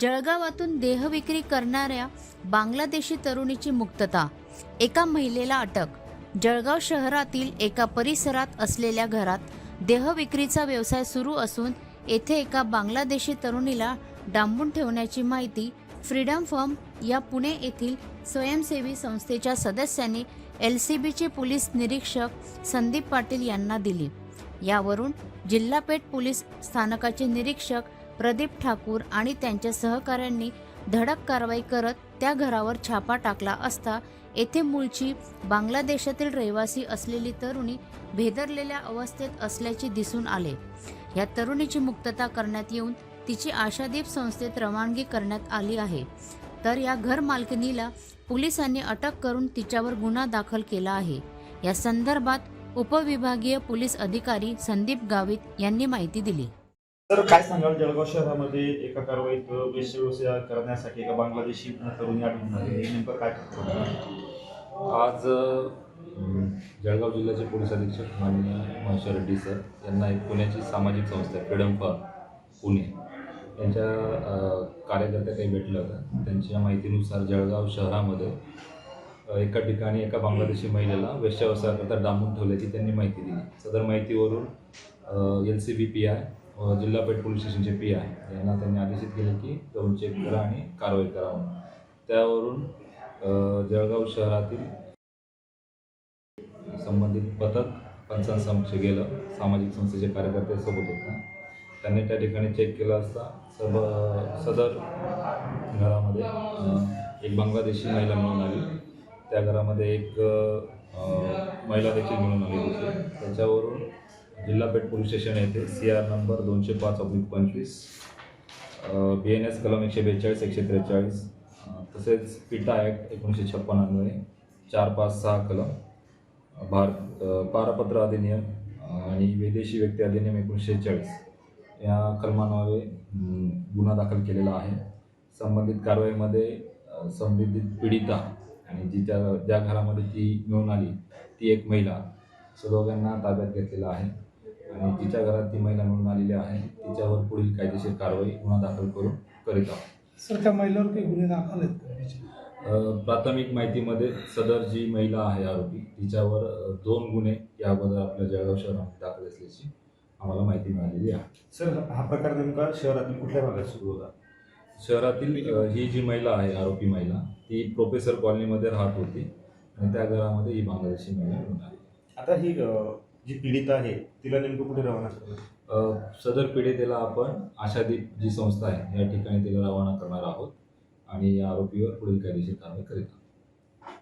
जळगावातून देहविक्री करणाऱ्या बांगलादेशी तरुणीची मुक्तता एका महिलेला अटक. जळगाव शहरातील एका परिसरात असलेल्या घरात देहविक्रीचा व्यवसाय सुरू असून येथे एका बांगलादेशी तरुणीला डांबून ठेवण्याची माहिती फ्रीडम फर्म या पुणे येथील स्वयंसेवी संस्थेच्या सदस्यांनी एल सी बीचे पोलीस निरीक्षक संदीप पाटील यांना दिली. यावरून जिल्हापेठ पोलीस स्थानकाचे निरीक्षक प्रदीप ठाकूर आणि त्यांच्या सहकाऱ्यांनी धडक कारवाई करत त्या घरावर छापा टाकला असता येथे मूळची बांगलादेशातील रहिवासी असलेली तरुणी भेदरलेल्या अवस्थेत असल्याचे दिसून आले. या तरुणीची मुक्तता करण्यात येऊन तिची आशादीप संस्थेत रवानगी करण्यात आली आहे. तर या घर मालकिनीला पोलिसांनी अटक करून तिच्यावर गुन्हा दाखल केला आहे. या संदर्भात उपविभागीय पोलीस अधिकारी संदीप गावित यांनी माहिती दिली. तर काय सांगाल? जळगाव शहरामध्ये एका कारवाईत वेश्यव्यवसाय करण्यासाठी एका बांगलादेशी तरुणी आढळून आली. हे नेमकं काय आज जळगाव जिल्ह्याचे पोलीस अधीक्षक माननीय महर्षा रेड्डी सर यांना एक पुण्याची सामाजिक संस्था फ्रीडम फॉर पुणे. यांच्या कार्यकर्त्या काही भेटल्या होत्या. त्यांच्या माहितीनुसार जळगाव शहरामध्ये एका ठिकाणी एका बांगलादेशी महिलेला वेश्याव्यवसायाकरता डांबून ठेवल्याची त्यांनी माहिती दिली. सदर माहितीवरून L C B P I जिल्हा पेठ पोलीस स्टेशनचे पी आय. यांना त्यांनी आदेशित केले की जाऊन चेक करा आणि कारवाई करा म्हणून. त्यावरून जळगाव शहरातील संबंधित पथक पंचांसमक्ष गेलं. सामाजिक संस्थेचे कार्यकर्ते सोबत होता. त्यांनी त्या ठिकाणी चेक केला असता सब सदर घरामध्ये एक बांगलादेशी महिला मिळून आली. त्या घरामध्ये एक महिला देखील मिळून आली होती. त्याच्यावरून जिल्हा पेठ पोलीस स्टेशन येथे सी आर नंबर दोनशे पाच अब्लिक पंचवीस बी एन एस कलम एकशे बेचाळीस एकशे त्रेचाळीस तसेच पिटा ॲक्ट एकोणीसशे छप्पन अन्वये चार पाच सहा कलम भार पारपत्र अधिनियम आणि विदेशी व्यक्ती अधिनियम एकोणीसशे चाळीस या कलमान्वये गुन्हा दाखल केलेला आहे. संबंधित कारवाईमध्ये संबंधित पीडिता आणि जी त्या ज्या घरामध्ये ती मिळून आली ती एक महिला दोघांना ताब्यात घेतलेला आहे. आणि तिच्या घरात ती महिला मिळून आलेली आहे. तिच्यावर पुढील कायदेशीर कारवाई गुन्हा दाखल करून करीत आहोत. सर त्या महिलावर काही गुन्हे दाखल आहेत? अ, प्राथमिक माहितीमध्ये सदर जी महिला आहे आरोपी तिच्यावर अ, दोन गुन्हे या अगोदर आपल्या जळगाव शहरामध्ये दाखल असल्याची आम्हाला माहिती मिळालेली आहे. सर हा प्रकार नेमका शहरातील कुठल्या भागात सुरू होता? शहरातील अ, ही जी महिला आहे आरोपी महिला ती प्रोफेसर कॉलनीमध्ये राहत होती आणि त्या घरामध्ये ही बांगलादेशी महिला मिळून आली. आता ही अ, जी पीडित आहे तिला नेमकं कुठे रवाना करणार? सदर पीडितेला आपण आशादीप जी संस्था आहे या ठिकाणी तिला रवाना करणार आहोत आणि या आरोपीवर पुढील कायदेशीर कारवाई करीत आहोत.